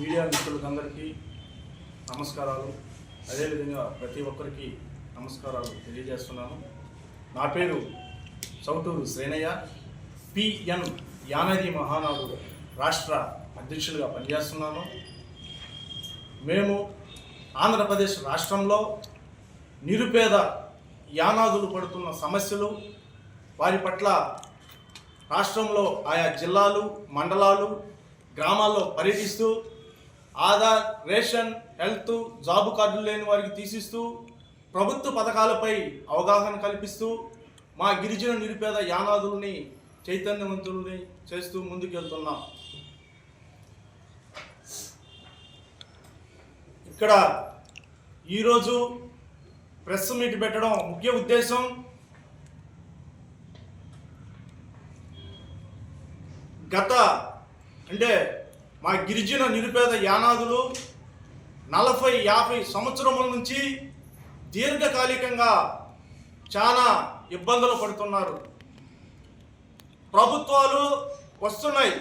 Media మిత్రులకందరికీ నమస్కారాలు. అదేవిధంగా ప్రతి ఒక్కరికి నమస్కారాలు తెలియజేస్తున్నాను. నా పేరు చౌటూరు శ్రేణయ్య పిఎన్ యానది మహానాడు రాష్ట్ర అధ్యక్షులుగా పనిచేస్తున్నాను. మేము ఆంధ్రప్రదేశ్ రాష్ట్రంలో నిరుపేద యానాదులు పడుతున్న సమస్యలు వారి పట్ల రాష్ట్రంలో ఆయా జిల్లాలు మండలాలు గ్రామాల్లో పర్యటిస్తూ ఆధార్ రేషన్ హెల్త్ జాబ్ కార్డులు లేని వారికి తీసిస్తూ ప్రభుత్వ పథకాలపై అవగాహన కల్పిస్తూ మా గిరిజన నిరుపేద యానాదుల్ని చైతన్యవంతుల్ని చేస్తూ ముందుకెళ్తున్నాం. ఇక్కడ ఈరోజు ప్రెస్ మీట్ పెట్టడం ముఖ్య ఉద్దేశం గత అంటే మా గిరిజన నిరుపేద యానాదులు నలభై యాభై సంవత్సరముల నుంచి దీర్ఘకాలికంగా చాలా ఇబ్బందులు పడుతున్నారు. ప్రభుత్వాలు వస్తున్నాయి.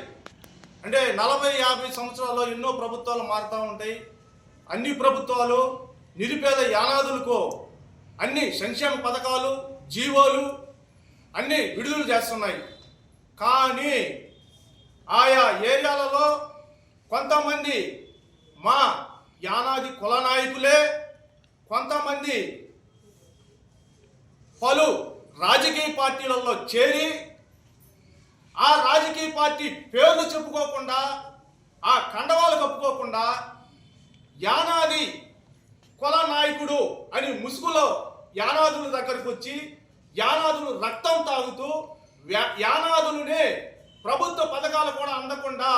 అంటే నలభై యాభై సంవత్సరాల్లో ఎన్నో ప్రభుత్వాలు మారుతూ ఉంటాయి. అన్ని ప్రభుత్వాలు నిరుపేద యానాదులకు అన్ని సంక్షేమ పథకాలు జీవోలు అన్నీ విడుదల చేస్తున్నాయి. కానీ ఆయా ఏరియాలలో కొంతమంది మా యానాది కుల నాయకులే కొంతమంది పలు రాజకీయ పార్టీలలో చేరి ఆ రాజకీయ పార్టీ పేర్లు చెప్పుకోకుండా ఆ కండవాలు కప్పుకోకుండా యానాది కుల నాయకుడు అని ముసుగులో యానాదుల దగ్గరకు వచ్చి యానాదులు రక్తం తాగుతూ యానాదులునే ప్రభుత్వ పథకాలు కూడా అందకుండా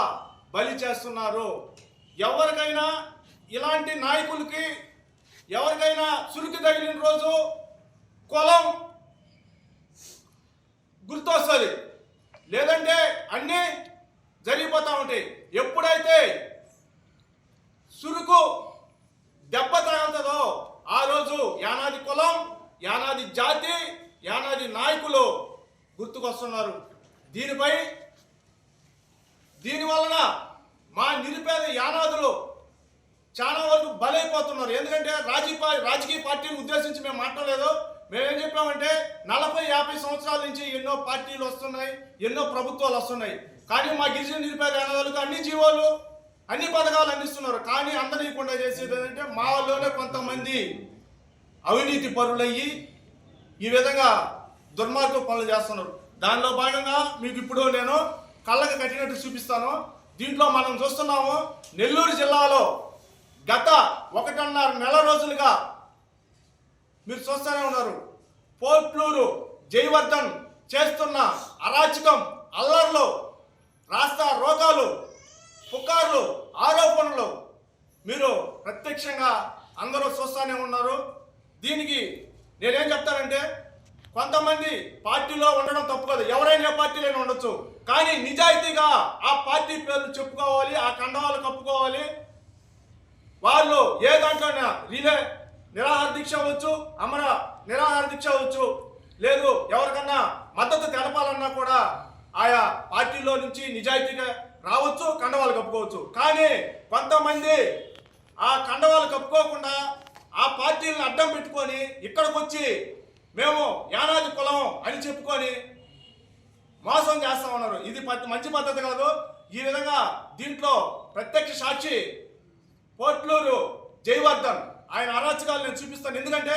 బలి చేస్తున్నారు. ఎవరికైనా ఇలాంటి నాయకులకి ఎవరికైనా చురుకు తగిలిన రోజు కులం గుర్తొస్తుంది. లేదంటే అన్నీ జరిగిపోతూ ఉంటాయి. ఎప్పుడైతే సురుకు దెబ్బ తగులుతుందో ఆ రోజు యానాది కులం యానాది జాతి యానాది నాయకులు గుర్తుకొస్తున్నారు. దీనిపై దీని వలన మా నిరుపేద యానాదులు చాలా వరకు బలైపోతున్నారు. ఎందుకంటే రాజకీయ రాజకీయ పార్టీని ఉద్దేశించి మేము మాట్లాడలేదు. మేమేం చెప్పామంటే నలభై యాభై సంవత్సరాల నుంచి ఎన్నో పార్టీలు వస్తున్నాయి ఎన్నో ప్రభుత్వాలు వస్తున్నాయి. కానీ మా గిరిజన నిరుపేద యానాదులకు అన్ని జీవోలు అన్ని పథకాలు అందిస్తున్నారు. కానీ అందరికుండా చేసేది ఏంటంటే మా వాళ్ళలోనే కొంతమంది అవినీతి పరులయ్యి ఈ విధంగా దుర్మార్గ పనులు చేస్తున్నారు. దానిలో భాగంగా మీకు ఇప్పుడు నేను కళ్ళకు కట్టినట్టు చూపిస్తాను. దీంట్లో మనం చూస్తున్నాము నెల్లూరు జిల్లాలో గత ఒకటిన్నర నెల రోజులుగా మీరు చూస్తూనే ఉన్నారు. పోట్లూరు జయవర్ధన్ చేస్తున్న అరాచకం అల్లర్లు రాస్తా రోగాలు పుకార్లు ఆరోపణలు మీరు ప్రత్యక్షంగా అందరూ చూస్తూనే ఉన్నారు. దీనికి నేనేం చెప్తానంటే కొంతమంది పార్టీలో ఉండడం తప్పు కాదు. ఎవరైనా పార్టీలో ఉండొచ్చు. కానీ నిజాయితీగా ఆ పార్టీ పేర్లు చెప్పుకోవాలి ఆ కండవాలు కప్పుకోవాలి. వాళ్ళు ఏ దాంట్లోనే రిలే నిరాహార దీక్ష అవ్వచ్చు అమర నిరాహార దీక్ష అవ్వచ్చు. లేదు ఎవరికన్నా మద్దతు తెలపాలన్నా కూడా ఆయా పార్టీలో నుంచి నిజాయితీగా రావచ్చు కండవాలు కప్పుకోవచ్చు. కానీ కొంతమంది ఆ కండవాలు కప్పుకోకుండా ఆ పార్టీలను అడ్డం పెట్టుకొని ఇక్కడికి వచ్చి మేము యానాది కులం అని చెప్పుకొని మోసం చేస్తా ఉన్నారు. ఇది మంచి పద్ధతి కాదు. ఈ విధంగా దీంట్లో ప్రత్యక్ష సాక్షి పోట్లూరు జయవర్ధన్. ఆయన అరాచకాలు నేను చూపిస్తాను. ఎందుకంటే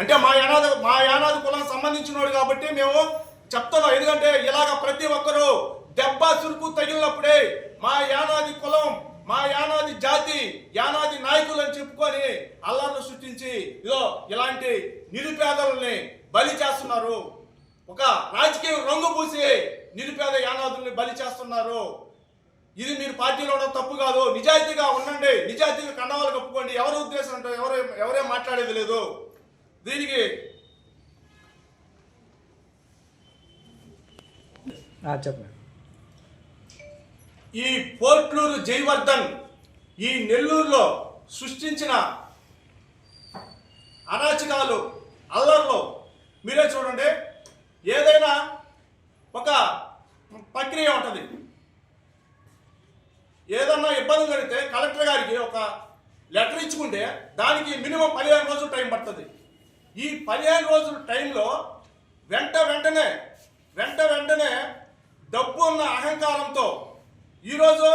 అంటే మా యానాది మా యానాది కులం సంబంధించినోడు కాబట్టి మేము చెప్తున్నాం. ఎందుకంటే ఇలాగ ప్రతి ఒక్కరూ దెబ్బ చురుకు తగిలినప్పుడే మా యానాది కులం మా యానాది జాతి యానాది నాయకులు అని చెప్పుకొని అల్లాను సృష్టించి ఇదో ఇలాంటి నిరుపేదలని బలి చేస్తున్నారు. ఒక రాజకీయ రంగు పూసి నిరుపేద యానాదుల్ని బలి చేస్తున్నారు. ఇది మీరు పార్టీలో ఉండడం తప్పు కాదు. నిజాయితీగా ఉండండి. నిజాయితీగా కండవాలు కప్పుకోండి. ఎవరి ఉద్దేశం అంటే ఎవరే మాట్లాడేది లేదు. దీనికి చెప్పండి. ఈ పోర్ట్లూరు జయవర్ధన్ ఈ నెల్లూరులో సృష్టించిన అరాచకాలు అల్లర్లు. మీరే చూడండి. ఏదైనా ఒక ప్రక్రియ ఉంటుంది. ఏదన్నా ఇబ్బంది కలిగితే కలెక్టర్ గారికి ఒక లెటర్ ఇచ్చుకుంటే దానికి మినిమం పదిహేను రోజులు టైం పడుతుంది. ఈ పదిహేను రోజుల టైంలో వెంట వెంటనే వెంట వెంటనే డబ్బు ఉన్న అహంకారంతో ఈరోజు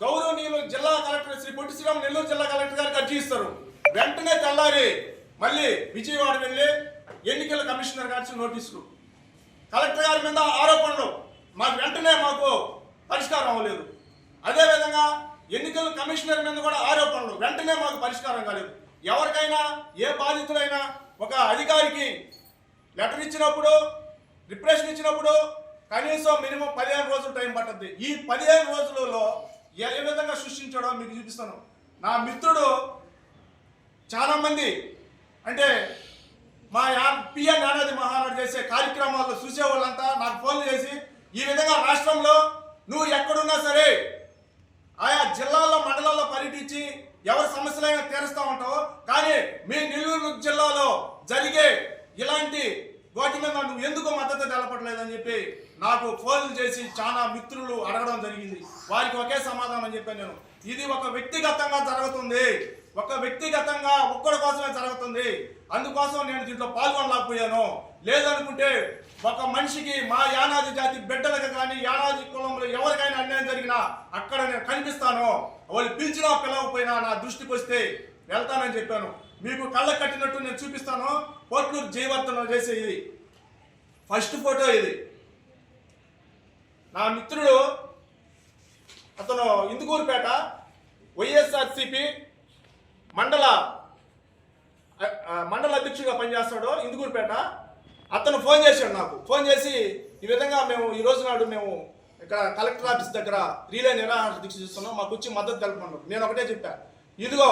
గౌరవనీయులు జిల్లా కలెక్టర్ శ్రీ పొట్టి శ్రీరామ్ నెల్లూరు జిల్లా కలెక్టర్ గారికి అర్జీ ఇస్తారు. వెంటనే తెల్లారి మళ్ళీ విజయవాడ వెళ్ళి ఎన్నికల కమిషనర్ గారి నోటీసులు. కలెక్టర్ గారి మీద ఆరోపణలు. మాకు వెంటనే మాకు పరిష్కారం అవ్వలేదు. అదేవిధంగా ఎన్నికల కమిషనర్ మీద కూడా ఆరోపణలు. వెంటనే మాకు పరిష్కారం కాలేదు. ఎవరికైనా ఏ బాధితులైనా ఒక అధికారికి లెటర్ ఇచ్చినప్పుడు రిప్రెషన్ ఇచ్చినప్పుడు కనీసం మినిమం పదిహేను రోజులు టైం పడుతుంది. ఈ పదిహేను రోజులలో ఏ విధంగా సృష్టించాడో మీకు చూపిస్తాను. నా మిత్రుడు చాలామంది అంటే మా యా పిఎన్ నానాది మహానాడు చేసే కార్యక్రమాల్లో చూసే వాళ్ళంతా నాకు ఫోన్లు చేసి ఈ విధంగా రాష్ట్రంలో నువ్వు ఎక్కడున్నా సరే ఆయా జిల్లాల్లో మండలాల్లో పర్యటించి ఎవరి సమస్యలైనా తీరుస్తా ఉంటావు కానీ మీ నెల్లూరు జిల్లాలో జరిగే ఇలాంటి వాటి మీద నువ్వు ఎందుకు మద్దతు తెలపట్లేదని చెప్పి నాకు ఫోన్లు చేసి చాలా మిత్రులు అడగడం జరిగింది. వారికి ఒకే సమాధానం చెప్పాను నేను. ఇది ఒక వ్యక్తిగతంగా జరుగుతుంది. ఒక వ్యక్తిగతంగా ఒక్కడి కోసమే జరుగుతుంది. అందుకోసం నేను దీంట్లో పాల్గొనలేకపోయాను. లేదనుకుంటే ఒక మనిషికి మా యానాది జాతి బిడ్డలకు కానీ యానాది కులంలో ఎవరికైనా అన్యాయం జరిగినా అక్కడ నేను కనిపిస్తాను. వాళ్ళు పిలిచినా పిలవకపోయినా నా దృష్టికి వస్తే వెళ్తానని చెప్పాను. మీకు కళ్ళ కట్టినట్టు నేను చూపిస్తాను. కోట్లూరు జయవర్ధన చేసే ఇది ఫస్ట్ ఫోటో ఇది. నా మిత్రుడు అతను ఇందుకూరుపేట వైఎస్ఆర్సిపి మండల మండల అధ్యక్షుడిగా పనిచేస్తాడు ఇందుకూరుపేట అతను ఫోన్ చేశాడు నాకు. ఫోన్ చేసి ఈ విధంగా మేము ఈ రోజు నాడు మేము ఇక్కడ కలెక్టర్ ఆఫీస్ దగ్గర రీలే నిరాహార దీక్ష చేస్తున్నాం. మాకు వచ్చి మద్దతు తెలపమన్నారు. నేను ఒకటే చెప్పాను ఇదిగో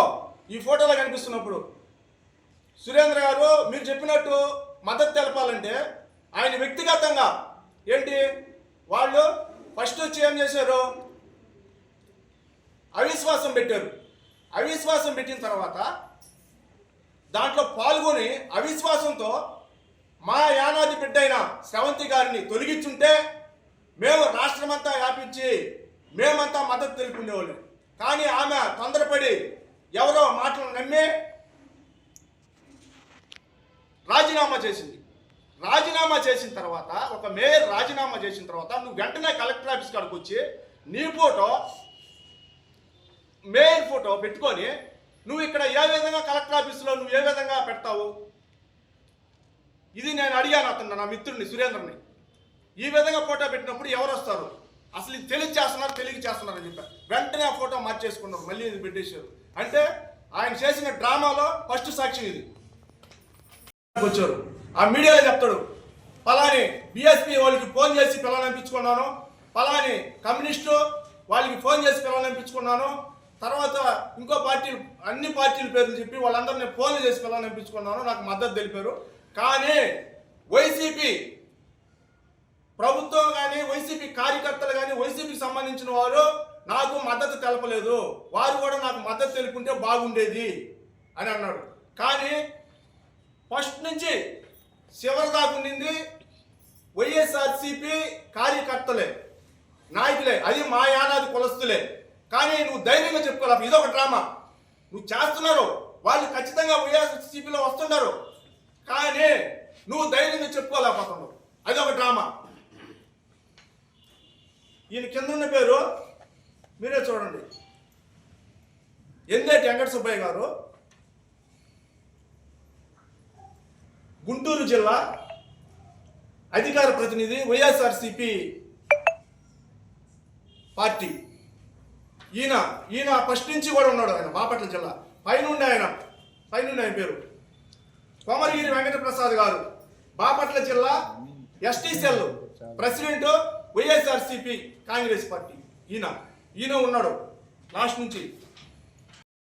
ఈ ఫోటోలో కనిపిస్తున్నప్పుడు సురేంద్ర గారు మీరు చెప్పినట్టు మద్దతు తెలపాలంటే ఆయన వ్యక్తిగతంగా ఏంటి? వాళ్ళు ఫస్ట్ వచ్చి ఏం చేశారు? అవిశ్వాసం పెట్టారు. అవిశ్వాసం పెట్టిన తర్వాత దాంట్లో పాల్గొని అవిశ్వాసంతో మా యానాది బిడ్డైన శ్రవంతి గారిని తొలగించుంటే మేము రాష్ట్రమంతా వ్యాపించి మేమంతా మద్దతు తెలుపుకునేవాళ్ళం. కానీ ఆమె తొందరపడి ఎవరో మాటలు నమ్మి రాజీనామా చేసింది. రాజీనామా చేసిన తర్వాత ఒక మేయర్ రాజీనామా చేసిన తర్వాత నువ్వు వెంటనే కలెక్టర్ ఆఫీస్ కాడికి వచ్చి నీ ఫోటో మేయర్ ఫోటో పెట్టుకొని నువ్వు ఇక్కడ ఏ విధంగా కలెక్టర్ ఆఫీస్లో నువ్వు ఏ విధంగా పెడతావు? ఇది నేను అడిగాను అతను నా మిత్రుడిని సురేంద్రని. ఈ విధంగా ఫోటో పెట్టినప్పుడు ఎవరు వస్తారు? అసలు ఇది చేస్తున్నారు తెలుగు చేస్తున్నారు అని చెప్పారు. వెంటనే ఆ ఫోటో మార్చేసుకున్నారు మళ్ళీ ఇది పెట్టేశారు. అంటే ఆయన చేసిన డ్రామాలో ఫస్ట్ సాక్ష్యం ఇది. వచ్చారు. ఆ మీడియాలో చెప్తాడు పలాని బీఎస్పీ వాళ్ళకి ఫోన్ చేసి పిల్లలంపించుకున్నాను పలాని కమ్యూనిస్టు వాళ్ళకి ఫోన్ చేసి పిల్లలంపించుకున్నాను తర్వాత ఇంకో పార్టీలు అన్ని పార్టీల పేర్లు చెప్పి వాళ్ళందరినీ ఫోన్లు చేసి పిల్లలంపించుకున్నాను నాకు మద్దతు తెలిపారు. కానీ వైసీపీ ప్రభుత్వం కానీ వైసీపీ కార్యకర్తలు కానీ వైసీపీకి సంబంధించిన వారు నాకు మద్దతు తెలపలేదు. వారు కూడా నాకు మద్దతు తెలుపుంటే బాగుండేది అని అన్నాడు. కానీ ఫస్ట్ నుంచి చివరి దాకా ఉండింది వైఎస్ఆర్సీపీ కార్యకర్తలే నాయకులే. అది మా యానాది కులస్తులే. కానీ నువ్వు ధైర్యంగా చెప్పుకోవాలి ఇదొక డ్రామా. నువ్వు చేస్తున్నారు వాళ్ళు ఖచ్చితంగా వైఎస్ఆర్సీపీలో వస్తున్నారు కానీ నువ్వు ధైర్యంగా చెప్పుకోలేకపోతున్నావు అది ఒక డ్రామా. ఈయన కింద ఉన్న పేరు మీరే చూడండి. ఎందే వెంకట సుబ్బయ్య గారు. గుంటూరు జిల్లా అధికార ప్రతినిధి వైఎస్ఆర్సిపి పార్టీ. ఈయన ఈయన ఫస్ట్ నుంచి కూడా ఉన్నాడు ఆయన బాపట్ల జిల్లా. పైనుండి ఆయన పైనుండి ఆయన పేరు. కోమరగిరి వెంకట ప్రసాద్ గారు బాపట్ల జిల్లా ST cell president YSRCP Congress party. ఈయన ఈయన ఉన్నాడు లాస్ట్ నుంచి.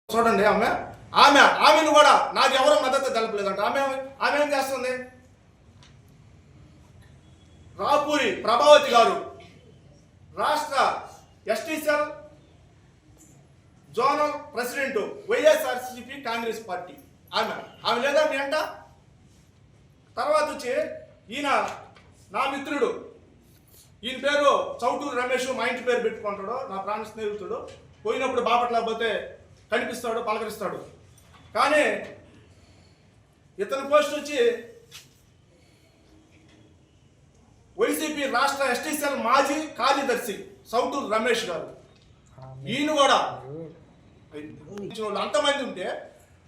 చూడండి ఆమె ఆమె ఆమెను కూడా నాకు ఎవరు మద్దతు తెలపలేదంట. ఆమె ఆమె ఏం చేస్తుంది? రాపూరి ప్రభావతి గారు రాష్ట్ర ST cell zonal president YSRCP Congress party. ఆమె ఆమె లేదా మీ అంట? తర్వాత వచ్చి ఈయన నా మిత్రుడు. ఈయన పేరు చౌటూరు రమేష్ మా ఇంటి పేరు పెట్టుకుంటాడు నా ప్రాణ స్నేహితుడు. పోయినప్పుడు బాపట్ల పోతే కనిపిస్తాడు పలకరిస్తాడు. కానీ ఇతని పోస్ట్ వచ్చి వైసీపీ రాష్ట్ర ఎస్టీసీఎల్ మాజీ కార్యదర్శి సౌటూరు రమేష్ గారు. ఈయన కూడా అంతమంది ఉంటే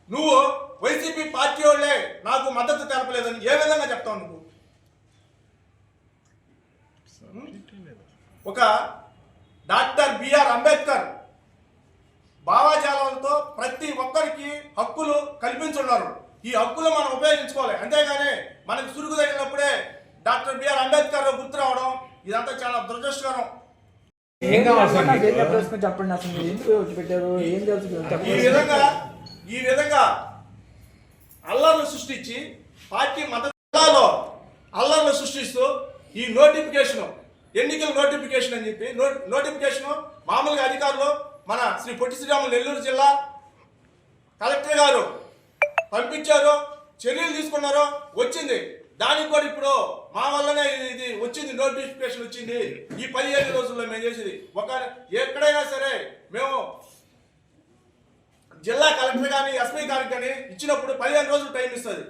నువ్వు వైసీపీ పార్టీ వాళ్ళే నాకు మద్దతు తెలపలేదని ఏ విధంగా చెప్తావు నువ్వు? ఒక డాక్టర్ బిఆర్ అంబేద్కర్ భావాజాలాలతో ప్రతి ఒక్కరికి హక్కులు కల్పించున్నారు. ఈ హక్కులు మనం ఉపయోగించుకోవాలి. అంతేగాని మనకి సురుగు తగిలినప్పుడే డాక్టర్ బిఆర్ అంబేద్కర్ గుర్తు రావడం ఇదంతా చాలా దురదృష్టకరం. ఏం కావాలి చెప్పండి అసలు మీరు ఎందుకు వచ్చి పెట్టారు ఏం తెలుసు? ఈ విధంగా ఈ విధంగా అల్లర్లు సృష్టించి పార్టీ మద్దతులో అల్లర్లు సృష్టిస్తూ ఈ నోటిఫికేషన్ ఎన్నికల నోటిఫికేషన్ అని చెప్పి నోటిఫికేషన్ మామూలుగా అధికారులు మన శ్రీ పొట్టి శ్రీరాములు నెల్లూరు జిల్లా కలెక్టర్ గారు పంపించారు చర్యలు తీసుకున్నారు వచ్చింది. దానికి కూడా ఇప్పుడు మా వల్లనే ఇది- వచ్చింది నోటిఫికేషన్ వచ్చింది. ఈ పదిహేను రోజుల్లో మేము చేసేది. ఒక ఎక్కడైనా సరే మేము జిల్లా కలెక్టర్ కానీ ఎస్పీ గారికి కానీ ఇచ్చినప్పుడు పదిహేను రోజులు టైం ఇస్తుంది.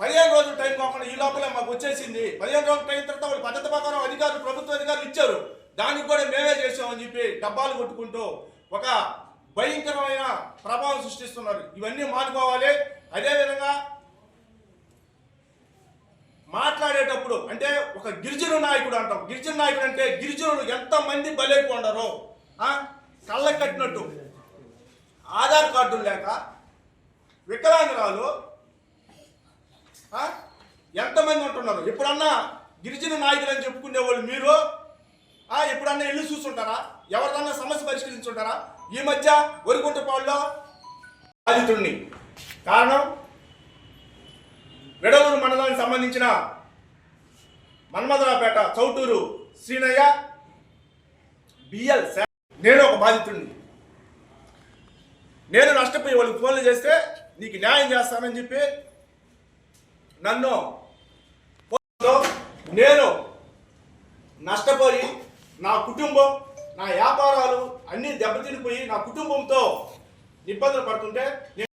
పదిహేను రోజులు టైం కాకుండా ఈ లోపల మాకు వచ్చేసింది. పదిహేను రోజులు టైం తర్వాత వాళ్ళు పద్ధతి ప్రకారం అధికారులు ప్రభుత్వ అధికారులు ఇచ్చారు. దానికి కూడా మేమే చేసామని చెప్పి డబ్బాలు కొట్టుకుంటూ ఒక భయంకరమైన ప్రభావం సృష్టిస్తున్నారు. ఇవన్నీ మానుకోవాలి. అదేవిధంగా మాట్లాడేటప్పుడు అంటే ఒక గిరిజన నాయకుడు అంటాం. గిరిజన నాయకుడు అంటే గిరిజనులు ఎంతమంది బలైపోండారో ఆ? కళ్ళకు కట్టినట్టు. ఆధార్ కార్డులు లేక వికలాంగురాలు ఎంతమంది ఉంటున్నారు? ఎప్పుడన్నా గిరిజన నాయకులు అని చెప్పుకునే వాళ్ళు మీరు? ఆ, ఎప్పుడన్నా ఇల్లు చూస్తుంటారా ఎవరిదన్నా సమస్య పరిష్కరించుంటారా? ఈ మధ్య ఒరికుంటపాడులో బాధితుడిని. కారణం? వెడలూరు మండలానికి సంబంధించిన మన్మధరాపేట చౌటూరు శ్రీనయ్య బిఎల్ నేను ఒక బాధితుడిని. నేను నష్టపోయి వాళ్ళకి ఫోన్లు చేస్తే నీకు న్యాయం చేస్తానని చెప్పి నన్ను ఫోన్లో నేను నష్టపోయి నా కుటుంబం నా వ్యాపారాలు అన్నీ దెబ్బతినిపోయి నా కుటుంబంతో ఇబ్బందులు పడుతుంటే నేను